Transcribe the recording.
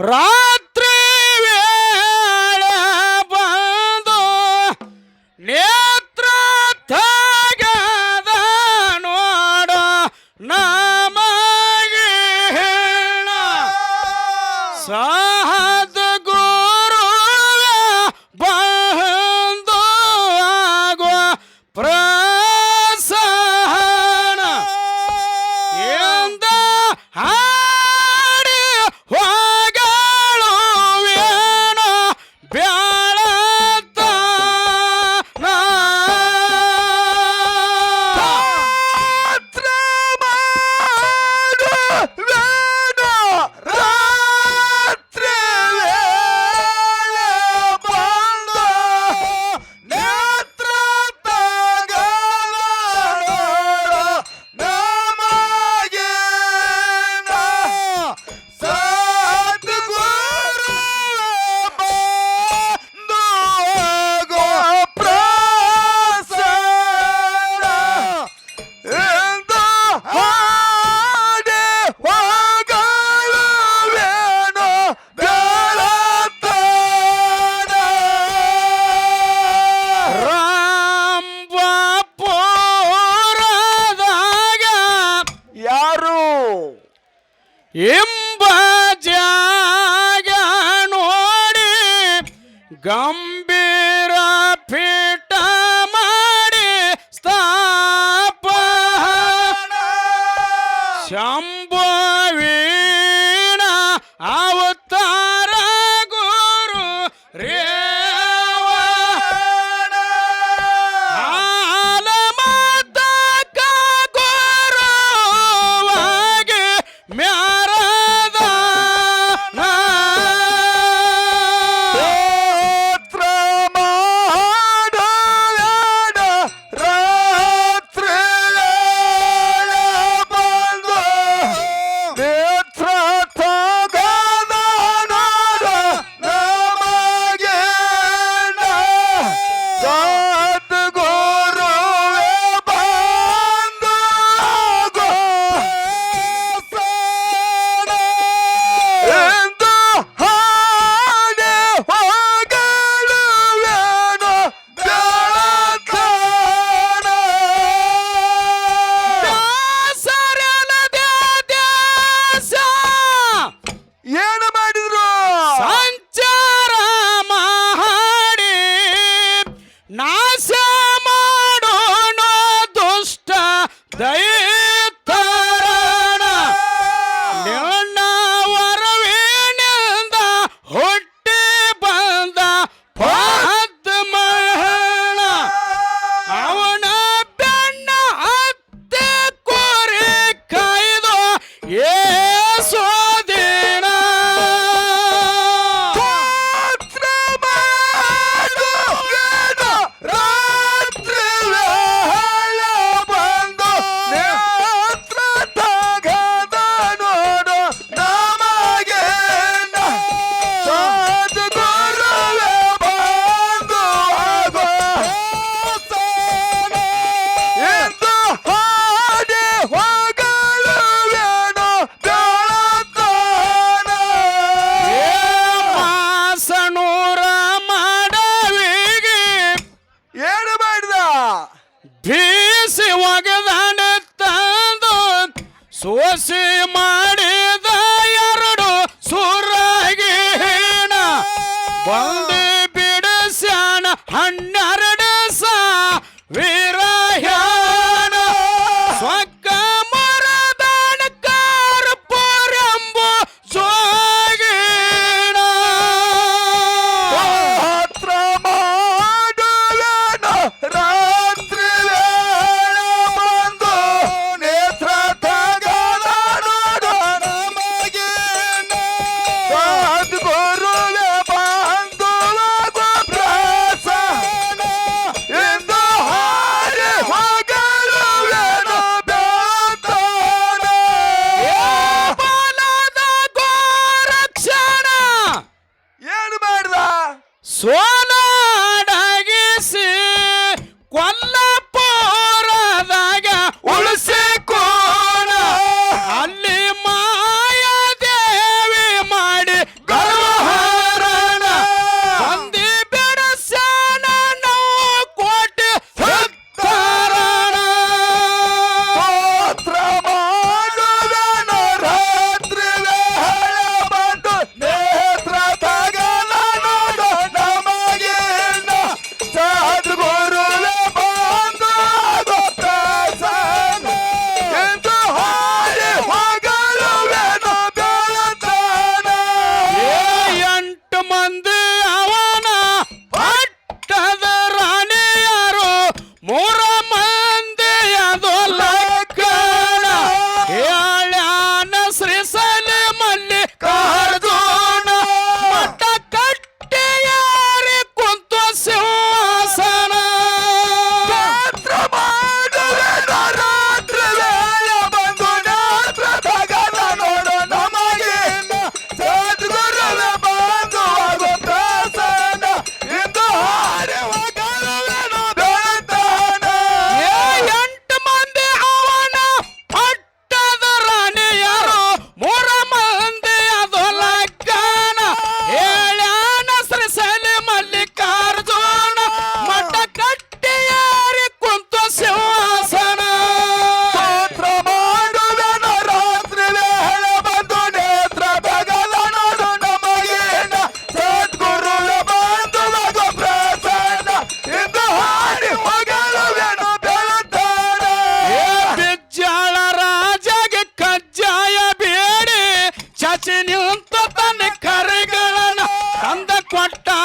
ರಾತ್ರಿ ವೇಳೆ ಬಂದು ನೇತ್ರ ತೆಗೆದ ನಾ ಎಂಬ ಜಾಗ ನೋಡಿ ಗಂಭೀರ ಪೇ Yeah. ಒಂದೇ ಬಿಡಸ್ಯಾನ ಹಣ್ಣು பட்டா